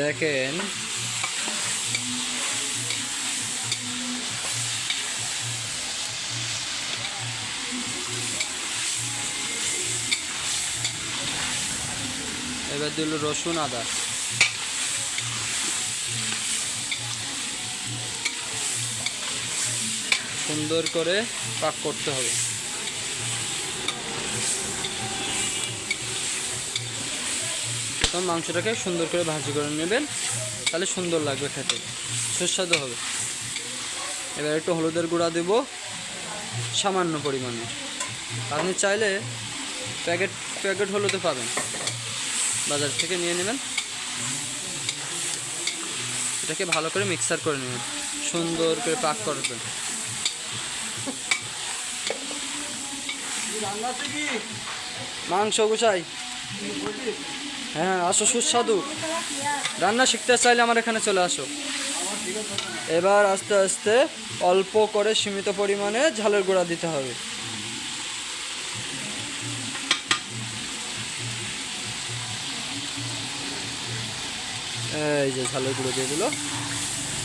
দেখেন। এবার দিল রসুন আদা। সুন্দর করে পাক করতে হবে। তখন মাংসটাকে সুন্দর করে ভাজি করে নেবেন। তাহলে সুন্দর লাগবে খেতে। সুস্বাদু হবে। এবার একটু হলুদের গুঁড়া দেব। সামান্য পরিমাণে। আপনি চাইলে প্যাকেট প্যাকেট হলুদও পাবেন। বাজার থেকে নিয়ে নেবেন। এটাকে ভালো করে মিক্সার করে নেবেন। সুন্দর করে পাক করবেন মাংস গুছাই। হ্যাঁ আসো, সুস্বাদু। রান্না শিখতে চাইলে আমার এখানে চলে আসো। এবার আস্তে আস্তে অল্প করে সীমিত পরিমাণে ঝালের গুঁড়া দিতে হবে। এই যে ঝালের গুঁড়ো দিয়ে দিল।